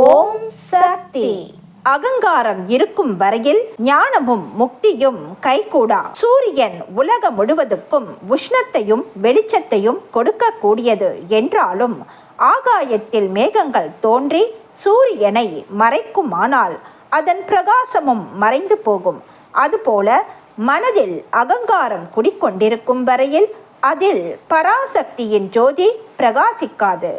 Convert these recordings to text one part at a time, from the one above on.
ஓம் சக்தி. அகங்காரம் இருக்கும் வரையில் ஞானமும் முக்தியும் கைகூடா. சூரியன் உலகம் முழுவதுக்கும் உஷ்ணத்தையும் வெளிச்சத்தையும் கொடுக்கக்கூடியது என்றாலும் ஆகாயத்தில் மேகங்கள் தோன்றி சூரியனை மறைக்குமானால் அதன் பிரகாசமும் மறைந்து போகும். அதுபோல மனதில் அகங்காரம் குடிக்கொண்டிருக்கும் வரையில் அதில் பராசக்தியின் ஜோதி பிரகாசிக்காது.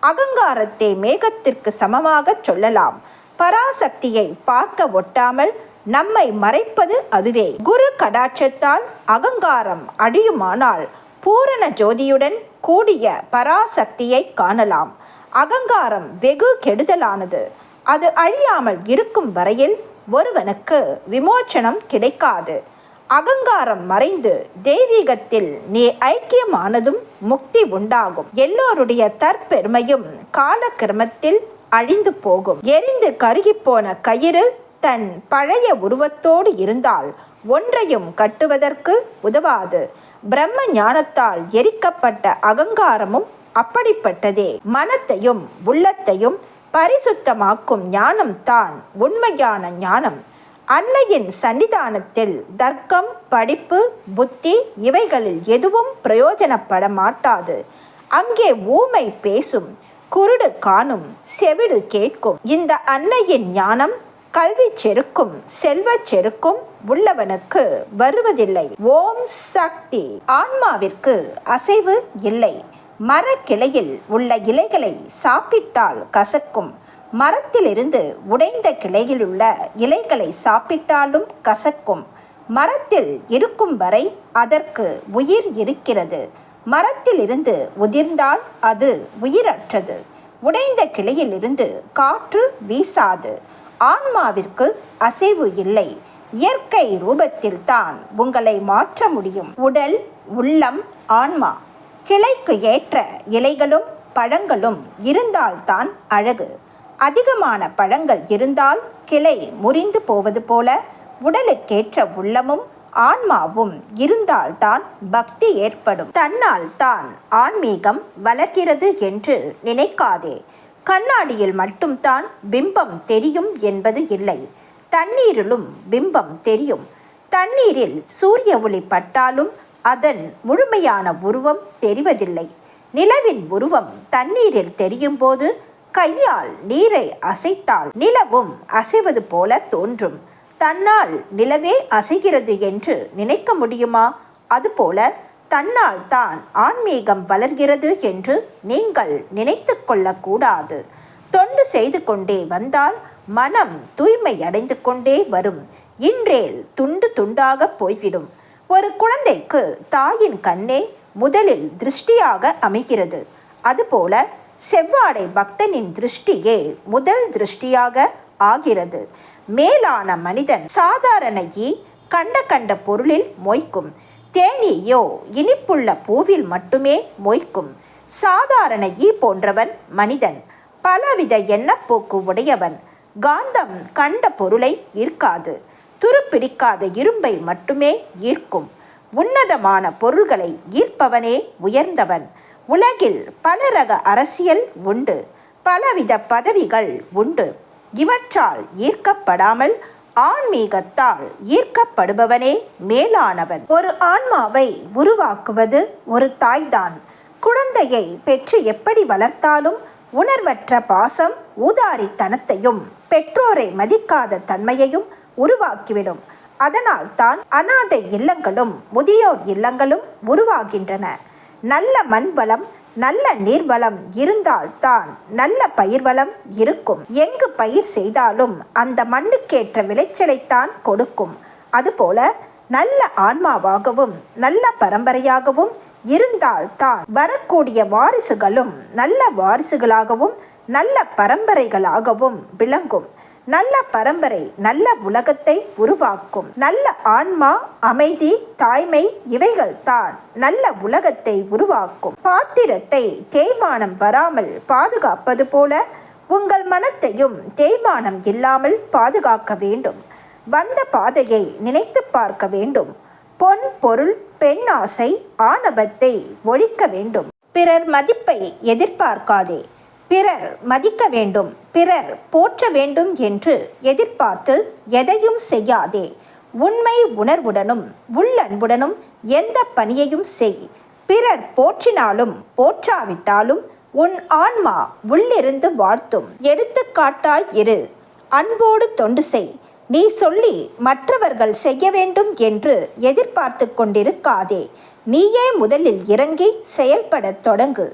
அகங்காரத்தை மேகத்திற்கு சமமாக சொல்லலாம். பராசக்தியை பார்க்க ஒட்டாமல் நம்மை மறைப்பது அதுவே. குரு கடாட்சத்தால் அகங்காரம் அடியுமானால் பூரண ஜோதியுடன் கூடிய பராசக்தியை காணலாம். அகங்காரம் வெகு கெடுதலானது. அது அழியாமல் இருக்கும் வரையில் ஒருவனுக்கு விமோச்சனம் கிடைக்காது. அகங்காரம் மறைந்து தெய்வீகத்தில் நீ ஐக்கியமானதும் முக்தி உண்டாகும். எல்லோருடைய தற்பெருமையும் காலக்கிரமத்தில் அழிந்து போகும். எரிந்து கருகிப்போன கயிறு தன் பழைய உருவத்தோடு இருந்தால் ஒன்றையும் கட்டுவதற்கு உதவாது. பிரம்ம ஞானத்தால் எரிக்கப்பட்ட அகங்காரமும் அப்படிப்பட்டதே. மனத்தையும் உள்ளத்தையும் பரிசுத்தமாக்கும் ஞானம் தான் உண்மையான ஞானம். அன்னையின் சன்னிதானத்தில் தர்க்கம் படிப்பு புத்தி இவைகளில் எதுவும் பிரயோஜனப்பட மாட்டாது. அங்கே ஊமை பேசும் குருடு காணும் செவிடு கேட்கும். இந்த அன்னையின் ஞானம் கல்வி செருக்கும் செல்வ செருக்கும் உள்ளவனுக்கு வருவதில்லை. ஓம் சக்தி. ஆன்மாவிற்கு அசைவு இல்லை. மரக்கிளையில் உள்ள இலைகளை சாப்பிட்டால் கசக்கும். மரத்திலிருந்து உடைந்த கிளையில் உள்ள இலைகளை சாப்பிட்டாலும் கசக்கும். மரத்தில் இருக்கும் வரை அதற்கு உயிர் இருக்கிறது. மரத்திலிருந்து உதிர்ந்தால் அது உயிரற்றது. உடைந்த கிளையிலிருந்து காற்று வீசாது. ஆன்மாவிற்கு அசைவு இல்லை. இயற்கை ரூபத்தில் தான் உங்களை மாற்ற முடியும். உடல் உள்ளம் ஆன்மா. கிளைக்கு ஏற்ற இலைகளும் பழங்களும் இருந்தால்தான் அழகு. அதிகமான பழங்கள் இருந்தால் கிளை முறிந்து போவது போல உடலுக்கேற்ற உள்ளமும் ஆன்மாவும் இருந்தால்தான் பக்தி ஏற்படும். தன்னால் தான் ஆன்மீகம் வளர்கிறது என்று நினைக்காதே. கண்ணாடியில் மட்டும்தான் பிம்பம் தெரியும் என்பது இல்லை. தண்ணீரிலும் பிம்பம் தெரியும். தண்ணீரில் சூரிய ஒளி பட்டாலும் அதன் முழுமையான உருவம் தெரிவதில்லை. நிலவின் உருவம் தண்ணீரில் தெரியும் போது கையால் நீரை அசைத்தால் நிலவும் அசைவது போல தோன்றும். தன்னால் நிலவே அசைகிறது என்று நினைக்க முடியுமா? அதுபோல தன்னால் தான் ஆன்மீகம் வளர்கிறது என்று நீங்கள் நினைத்து கொள்ளக்கூடாது. தொண்டு செய்து கொண்டே வந்தால் மனம் தூய்மை அடைந்து கொண்டே வரும். இன்றேல் துண்டு துண்டாக போய்விடும். ஒரு குழந்தைக்கு தாயின் கண்ணே முதலில் திருஷ்டியாக அமைகிறது. அதுபோல செவ்வாடை பக்தனின் திருஷ்டியே முதல் திருஷ்டியாக ஆகிறது. மேலான மனிதன் சாதாரண ஈ கண்ட கண்ட பொருளில் மொய்க்கும். தேனீயோ இனிப்புள்ள பூவில் மட்டுமே மொய்க்கும். சாதாரண ஈ போன்றவன் மனிதன். பலவித எண்ணப்போக்கு உடையவன். காந்தம் கண்ட பொருளை ஈர்க்காது. துருப்பிடிக்காத இரும்பை மட்டுமே ஈர்க்கும். உன்னதமான பொருள்களை ஈர்ப்பவனே உயர்ந்தவன். உலகில் பல ரக அரசியல் உண்டு. பலவித பதவிகள் உண்டு. இவற்றால் ஈர்க்கப்படாமல் ஆன்மீகத்தால் ஈர்க்கப்படுபவனே மேலானவன். ஒரு ஆன்மாவை உருவாக்குவது ஒரு தாய்தான். குழந்தையை பெற்று எப்படி வளர்த்தாலும் உணர்வற்ற பாசம் ஊதாரித்தனத்தையும் பெற்றோரை மதிக்காத தன்மையையும் உருவாக்கிவிடும். அதனால் தான் அனாதை இல்லங்களும் முதியோர் இல்லங்களும் உருவாகின்றன. நல்ல மண் வளம் நல்ல நீர்வளம் இருந்தால்தான் நல்ல பயிர் வளம் இருக்கும். எங்கு பயிர் செய்தாலும் அந்த மண்ணுக்கேற்ற விளைச்சலைத்தான் கொடுக்கும். அதுபோல நல்ல ஆன்மாவாகவும் நல்ல பரம்பரையாகவும் இருந்தால்தான் வரக்கூடிய வாரிசுகளும் நல்ல வாரிசுகளாகவும் நல்ல பரம்பரைகளாகவும் விளங்கும். நல்ல பரம்பரை நல்ல உலகத்தை உருவாக்கும். நல்ல ஆன்மா அமைதி தாய்மை இவைகள் தான் நல்ல உலகத்தை உருவாக்கும். பாத்திரத்தை தேய்மானம் வராமல் பாதுகாப்பது போல உங்கள் மனத்தையும் தேய்மானம் இல்லாமல் பாதுகாக்க வேண்டும். வந்த பாதையை நினைத்து பார்க்க வேண்டும். பொன் பொருள் பெண் ஆசை ஆணவத்தை ஒழிக்க வேண்டும். பிறர் மதிப்பை எதிர்பார்க்காதே. பிறர் மதிக்க வேண்டும் பிறர் போற்ற வேண்டும் என்று எதிர்பார்த்து எதையும் செய்யாதே. உண்மை உணர்வுடனும் உள்ளன்புடனும் எந்த பணியையும் செய். பிறர் போற்றினாலும் போற்றாவிட்டாலும் உன் ஆன்மா உள்ளிருந்து வாழ்த்தும். எடுத்துக்காட்டாய் இரு. அன்போடு தொண்டு செய். நீ சொல்லி மற்றவர்கள் செய்ய வேண்டும் என்று எதிர்பார்த்து கொண்டிருக்காதே. நீயே முதலில் இறங்கி செயல்படத் தொடங்கு.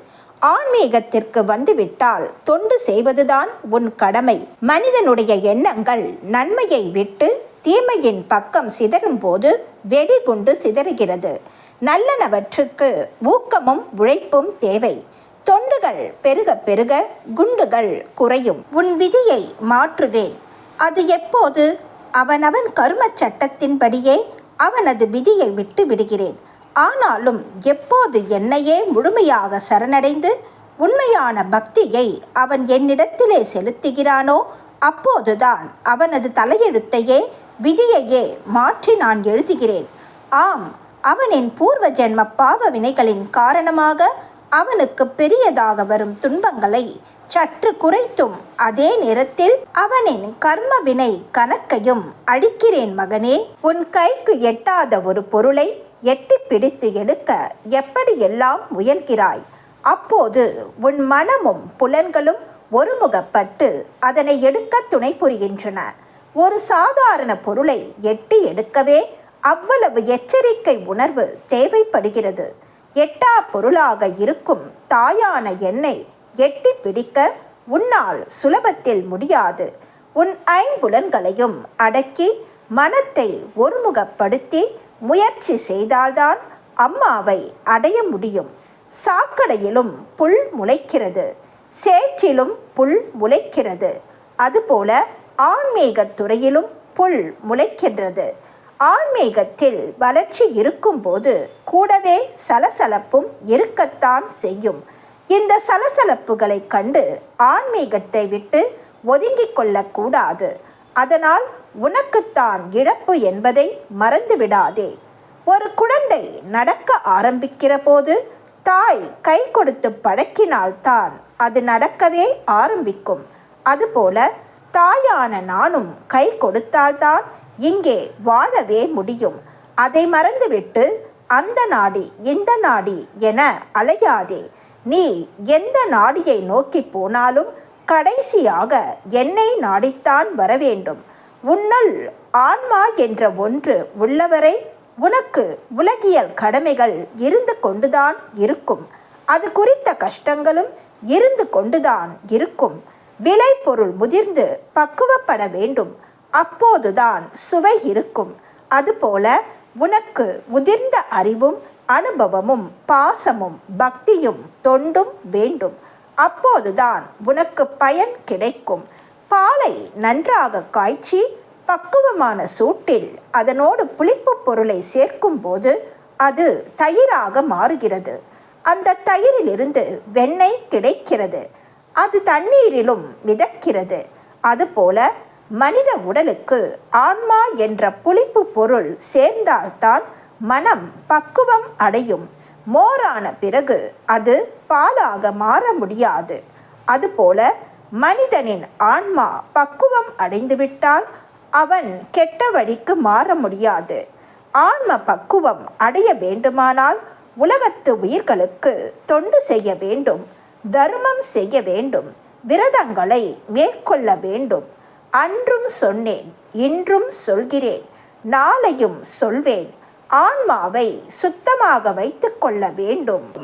ஆன்மீகத்திற்கு வந்துவிட்டால் தொண்டு செய்வதுதான் உன் கடமை. மனிதனுடைய எண்ணங்கள் நன்மையை விட்டு தீமையின் பக்கம் சிதறும் போது வெடிகுண்டு சிதறுகிறது. நல்லனவற்றுக்கு ஊக்கமும் உழைப்பும் தேவை. தொண்டுகள் பெருக பெருக குண்டுகள் குறையும். உன் விதியை மாற்றுவேன். அது எப்போது? அவனவன் கரும சட்டத்தின்படியே அவனது விதியை விட்டு விடுகிறேன். ஆனாலும் எப்போது என்னையே முழுமையாக சரணடைந்து உண்மையான பக்தியை அவன் என்னிடத்திலே செலுத்துகிறானோ அப்போதுதான் அவனது தலையெழுத்தையே விதியையே மாற்றி நான் எழுதுகிறேன். ஆம் அவனின் பூர்வ ஜென்ம பாவ வினைகளின் காரணமாக அவனுக்கு பெரியதாக வரும் துன்பங்களை சற்று குறைத்தும் அதே நேரத்தில் அவனின் கர்ம வினை கணக்கையும் அழிக்கிறேன் மகனே. உன் கைக்கு எட்டாத ஒரு பொருளை எட்டி பிடித்து எடுக்க எப்படியெல்லாம் முயல்கிறாய்? அப்போது உன் மனமும் புலன்களும் ஒருமுகப்பட்டு அதனை எடுக்க துணை புரிகின்றன. ஒரு சாதாரண பொருளை எட்டி எடுக்கவே அவ்வளவு எச்சரிக்கை உணர்வு தேவைப்படுகிறது. எட்டா பொருளாக இருக்கும் தாயான எண்ணெய் எட்டி பிடிக்க உன்னால் சுலபத்தில் முடியாது. உன் ஐம்புலன்களையும் அடக்கி மனத்தை ஒருமுகப்படுத்தி முயற்சி செய்தால்தான் அம்மாவை அடைய முடியும். சாக்கடையிலும் புல் முளைக்கிறது. சேற்றிலும் புல் முளைக்கிறது. அதுபோல ஆன்மீகத் துறையிலும் புல் முளைக்கின்றது. ஆன்மீகத்தில் வளர்ச்சி இருக்கும்போது கூடவே சலசலப்பும் இருக்கத்தான் செய்யும். இந்த சலசலப்புகளை கண்டு ஆன்மீகத்தை விட்டு ஒதுங்கிக் கொள்ளக்கூடாது. அதனால் உனக்குத்தான் இழப்பு என்பதை மறந்துவிடாதே. ஒரு குழந்தை நடக்க ஆரம்பிக்கிற போது தாய் கை கொடுத்து பழக்கினால்தான் அது நடக்கவே ஆரம்பிக்கும். அதுபோல தாயான நானும் கை கொடுத்தால்தான் இங்கே வாழவே முடியும். அதை மறந்துவிட்டு அந்த நாடி இந்த நாடி என அலையாதே. நீ எந்த நாடியை நோக்கி போனாலும் கடைசியாக என்னை நாடித்தான் வர வேண்டும் உன்னுள் ஆன்மா என்ற ஒன்று உள்ளவரை உனக்கு உலகியல் கடமைகள் இருந்து கொண்டுதான் இருக்கும். அது குறித்த கஷ்டங்களும் இருந்து கொண்டுதான் இருக்கும். விளைபொருள் முதிர்ந்து பக்குவப்பட வேண்டும். அப்போதுதான் சுவை இருக்கும். அதுபோல உனக்கு முதிர்ந்த அறிவும் அனுபவமும் பாசமும் பக்தியும் தொண்டும் வேண்டும். அப்போதுதான் உனக்கு பயன் கிடைக்கும். பாலை நன்றாக காய்ச்சி பக்குவமான சூட்டில் அதனோடு புளிப்பு பொருளை சேர்க்கும் போது அது தயிராக மாறுகிறது. அந்த தயிரிலிருந்து வெண்ணெய் கிடைக்கிறது. அது தண்ணீரிலும் மிதக்கிறது. அதுபோல மனித உடலுக்கு ஆன்மா என்ற புளிப்பு பொருள் சேர்ந்தால்தான் மனம் பக்குவம் அடையும். மோரான பிறகு அது பாலாக மாற முடியாது. அதுபோல மனிதனின் ஆன்மா பக்குவம் அடைந்துவிட்டால் அவன் கெட்ட வழிக்கு மாற முடியாது. ஆன்ம பக்குவம் அடைய வேண்டுமானால் உலகத்து உயிர்களுக்கு தொண்டு செய்ய வேண்டும் தர்மம் செய்ய வேண்டும் விரதங்களை மேற்கொள்ள வேண்டும். அன்றும் சொன்னேன் இன்றும் சொல்கிறேன் நாளையும் சொல்வேன். ஆன்மாவை சுத்தமாக வைத்துக்கொள்ள வேண்டும்.